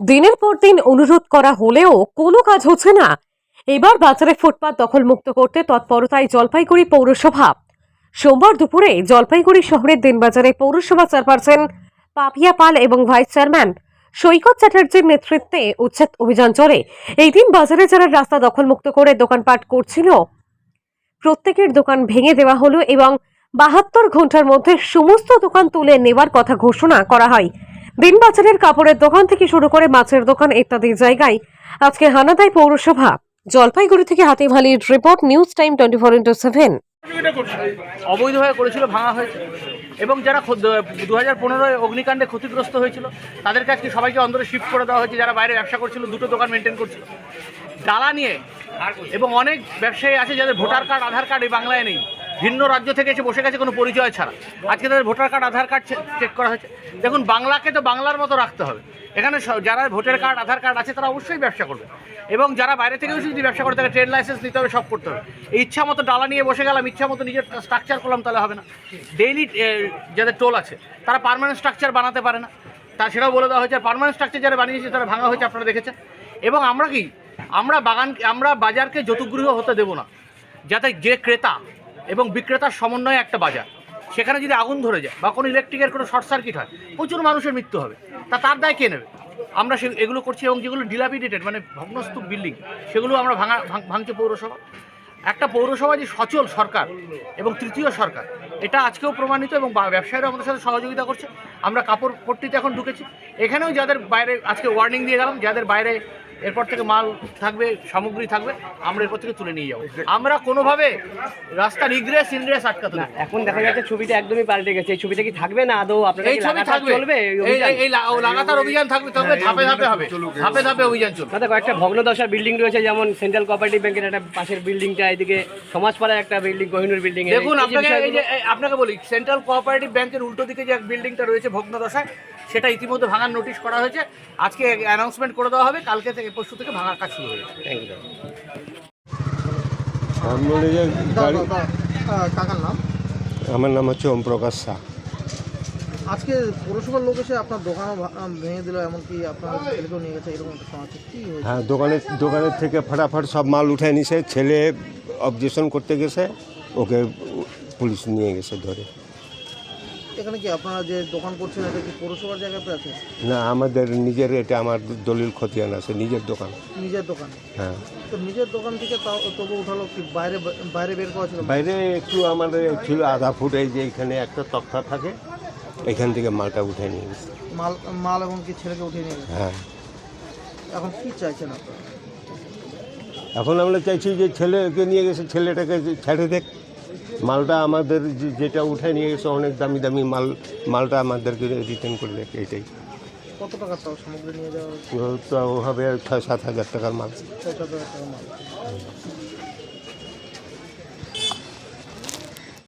দিনের পর দিন অনুরোধ করা হলেও কোনো কাজ হচ্ছে না। এবার বাজারে ফুটপাত দখলমুক্ত করতে তৎপরতায় জলপাইগুড়ি পৌরসভা। সোমবার দুপুরে জলপাইগুড়ি শহরের দিনবাজারে পৌরসভা চেয়ারপারসন পাপিয়া পাল এবং ভাইস চেয়ারম্যান সৈকত চ্যাটার্জির নেতৃত্বে উচ্ছেদ অভিযান চলে। এই দিন বাজারে যারা রাস্তা দখলমুক্ত করে দোকানপাট করছিল, প্রত্যেকের দোকান ভেঙে দেওয়া হলো এবং বাহাত্তর ঘণ্টার মধ্যে সমস্ত দোকান তুলে নেওয়ার কথা ঘোষণা করা হয়। দিনবাজারের কাপড়ের দোকান থেকে শুরু করে মাছের দোকান ইত্যাদি জায়গায় আজকে হানাদাই পৌরসভা, জলপাইগুড়ি থেকে হাতিভালির report, news time twenty four into seven. অবৈধভাবে করেছিল, ভাঙা হয়েছে। এবং যারা দু হাজার পনেরোয় অগ্নিকাণ্ডে ক্ষতিগ্রস্ত হয়েছিল তাদের কাছে সবাইকে অন্দরে শিফট করে দেওয়া হয়েছে। যারা বাইরে ব্যবসা করছিল, দুটো দোকান মেনটেন করছিল। ডালা নিয়ে এবং অনেক ব্যবসায়ী আছে যাদের ভোটার কার্ড, আধার কার্ড এই বাংলায় নেই। ভিন্ন রাজ্য থেকে এসে বসে গেছে, কোনো পরিচয় ছাড়া। আজকে তাদের voter card, Aadhaar card check করা হয়েছে। দেখুন, বাংলাকে তো বাংলার মতো রাখতে হবে। এখানে যারা ভোটার কার্ড, আধার কার্ড আছে, তারা অবশ্যই ব্যবসা করবে। এবং যারা বাইরে থেকেও যদি ব্যবসা করে থাকে ট্রেড লাইসেন্স নিতে হবে, সব করতে হবে। ইচ্ছা মতো ডালা নিয়ে বসে গেলাম, ইচ্ছা মতো নিজের স্ট্রাকচার করলাম, তাহলে হবে না। ডেইলি যাদের টোল আছে, তারা পারমানেন্ট স্ট্রাকচার বানাতে পারে না। তা সেটাও বলে দেওয়া হয়েছে। আর পারমানেন্ট স্ট্রাকচার যারা বানিয়েছে, তারা ভাঙা হয়েছে, আপনারা দেখেছেন। এবং আমরা কি? আমরা বাগান, আমরা বাজারকে যতুগৃহ হতে দেব না, যাতে যে ক্রেতা এবং বিক্রেতার সমন্বয়ে একটা বাজার। সেখানে যদি আগুন ধরে যায় বা কোনো ইলেকট্রিকের কোনো শর্ট সার্কিট হয়, প্রচুর মানুষের মৃত্যু হবে। তা তার দায় কে নেবে? আমরা সে এগুলো করছি এবং যেগুলো ডিলাপিডেটেড মানে ভগ্নস্তূপ বিল্ডিং সেগুলো আমরা ভাঙা ভাঙ- ভাঙছে পৌরসভা। একটা পৌরসভা যে সচল সরকার এবং তৃতীয় সরকার, এটা আজকেও প্রমাণিত এবং ব্যবসায়ীরা আমাদের সাথে সহযোগিতা করছে। আমরা কাপড় পট্টিতে এখন ঢুকেছি। এখানেও যাদের বাইরে আজকে ওয়ার্নিং দিয়ে গেলাম, যাদের বাইরে এরপর থেকে মাল থাকবে সামগ্রী থাকবে আমরা এরপর থেকে তুলে নিয়ে যাব। আমরা কোনোভাবে রাস্তার ইগ্রেস ইনগ্রেস আটকাতে না। এখন দেখা যাচ্ছে ছবিটা একদমই পাল্টে গেছে। এই ছবিটা কি থাকবে না আদৌ? আপনারা এই ছবি থাকবে। চলবে এই লাগাতার অভিযান থাকবে তবে ধাপে ধাপে হবে। ধাপে ধাপে অভিযান চলবে দাদা কয়েকটা ভগ্নদশার বিল্ডিং রয়েছে যেমন সেন্ট্রাল কোঅপারেটিভ ব্যাংকের একটা পাশের বিল্ডিংটা এদিকে সমাজপাড়ার একটা বিল্ডিং কোহিনুর বিল্ডিং দেখুন আপনাকে এই যে আপনাকে বলি সেন্ট্রাল কোঅপারেটিভ ব্যাংকের উল্টো দিকে যে এক বিল্ডিংটা রয়েছে ভগ্নদশায় সেটা ইতিমধ্যে ভাঙার নোটিশ করা হয়েছে। আজকে অ্যানাউন্সমেন্ট করে দেওয়া হবে কালকে থেকে পরশু থেকে ভাঙার কাজ শুরু হয়ে যাবে থ্যাংক ইউ আমি বলি যে গাড়ি কাকার নাম? আমার নাম হচ্ছে ওম প্রকাশ শাহ। আজকে পৌরসভার লোক এসে আপনার দোকানও ভেঙে দিল এমনকি আপনার ছেলেকেও নিয়ে গেছে এরকম একটা যাচ্ছে কি হয়েছে? হ্যাঁ দোকানের দোকানের থেকে ফাটাফাট সব মাল উঠে নিছে ছেলে অবজেকশন করতে গেছে ওকে পুলিশ নিয়ে গেছে ধরে। এখানে কি আপনারা যে দোকান করছেন এটা কি পৌরসভার জায়গাতে আছে? না আমাদের নিজের এটা আমার দলিল খতিয়ান আছে নিজের দোকান। নিজের দোকান? হ্যাঁ। তো নিজের দোকান থেকে তাও তবু উঠালো কি বাইরে বাইরে বের করা ছিল? বাইরে একটু আমাদের ছিল আধা ফুট এই যে এখানে একটা তক্তা থাকে এখান থেকে মালটা উঠে নিয়ে গেছে। মাল মাল এবং কি ছেলেকে উঠিয়ে নিয়ে গেছে? হ্যাঁ। এখন কি চাইছেন আপনারা? এখন আমরা চাইছি যে ছেলেকে নিয়ে গেছে ছেলেটাকে ছেড়ে দেখ। মালটা আমাদের যেটা উঠে নিয়ে গেছে অনেক দামি দামি মাল মালটা আমাদেরকে রিটার্ন করে দেয় এটাই। কত টাকা তাও সামগ্রী নিয়ে যাওয়া হবে ছয় সাত হাজার টাকার মাল। ছয় সাত হাজার টাকার মাল।